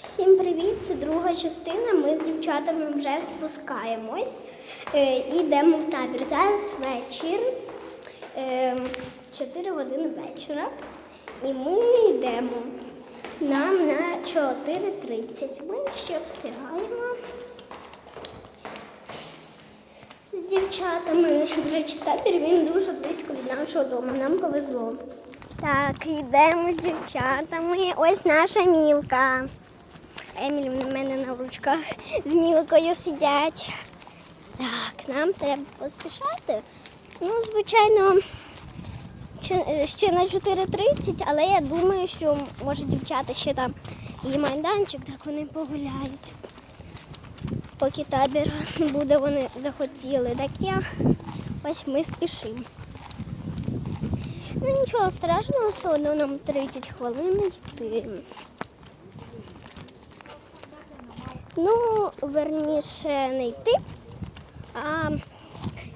Всім привіт! Це друга частина. Ми з дівчатами вже спускаємось е, і йдемо в табір. Зараз вечір, е, 4 години вечора. І ми йдемо. Нам на 4.30. Ми ще встигаємо. З дівчатами. До речі, табір він дуже близько від нашого дому. Нам повезло. Так, йдемо з дівчатами. Ось наша мілка. Емілі в мене на ручках з мілкою сидять. Так, нам треба поспішати. Ну, звичайно, ще- на 4.30, але я думаю, що може дівчата ще там є майданчик, так вони погуляють. Поки табір не буде, вони захотіли. Так я ось ми спішимо. Ну нічого страшного, все одно нам 30 хвилин йти. Ну, верніше не йти, а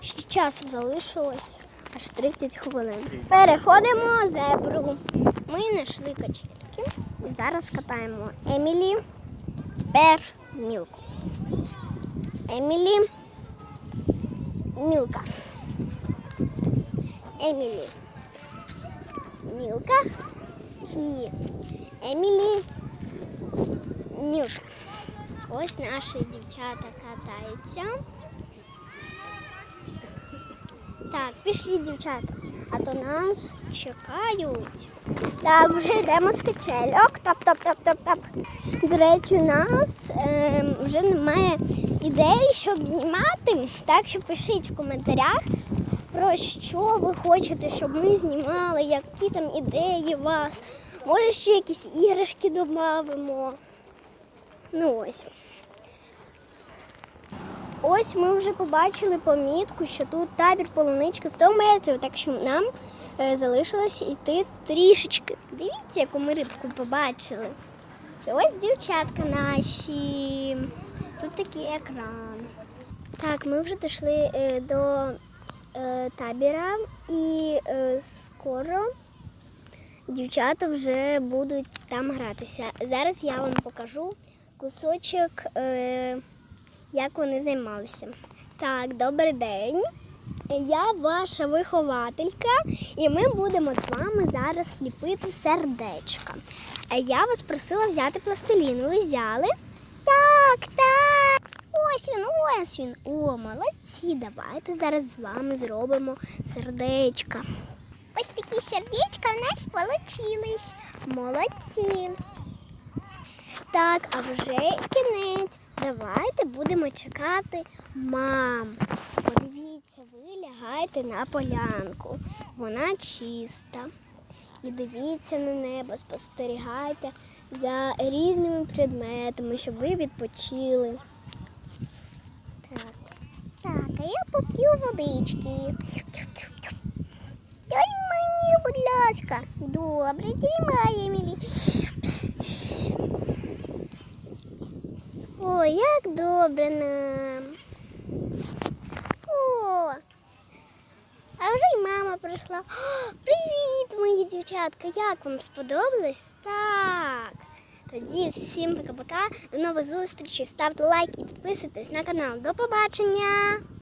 ще часу залишилось аж 30 хвилин. Переходимо зебру. Ми знайшли качельки і зараз катаємо Емілі, Бер, Мілку. Емілі, Мілка. Емілі, Мілка і Емілі, Мілка. Ось наші дівчата катаються. Так, пішли, дівчата, а то нас чекають. Так, вже йдемо з качельок. Топ-топ-топ-топ-топ. До речі, у нас ем, вже немає ідей, щоб знімати. Так що пишіть в коментарях, про що ви хочете, щоб ми знімали, які там ідеї у вас. Може, ще якісь іграшки додамо. Ну ось. Ось ми вже побачили помітку, що тут табір полуничка 100 метрів, так що нам е, залишилось йти трішечки. Дивіться, яку ми рибку побачили. Ось дівчатка наші. Тут такий екран. Так, ми вже дійшли е, до е, табіра і скоро дівчата вже будуть там гратися. Зараз я вам покажу кусочок, як вони займалися. Так, добрий день. Я ваша вихователька, і ми будемо з вами зараз ліпити сердечка. Е, Я вас просила взяти пластилін. Ви взяли? Так, так. Ось він, ось він. О, молодці. Давайте зараз з вами зробимо сердечка. Ось такі сердечка в нас получились. Молодці. Так, а вже кінець. Давайте будемо чекати мам. Подивіться, ви лягаєте на полянку. Вона чиста. І дивіться на небо, спостерігайте за різними предметами, щоб ви відпочили. Так, так, а я поп'ю водички. Дай мені, будь ласка. Добре, тримай, Емілі. Як добре нам. О, а вже й мама прийшла. О, привіт, мої дівчатка. Як вам сподобалось? Так. Тоді всім пока-пока. До нових зустрічей. Ставте лайк і підписуйтесь на канал. До побачення!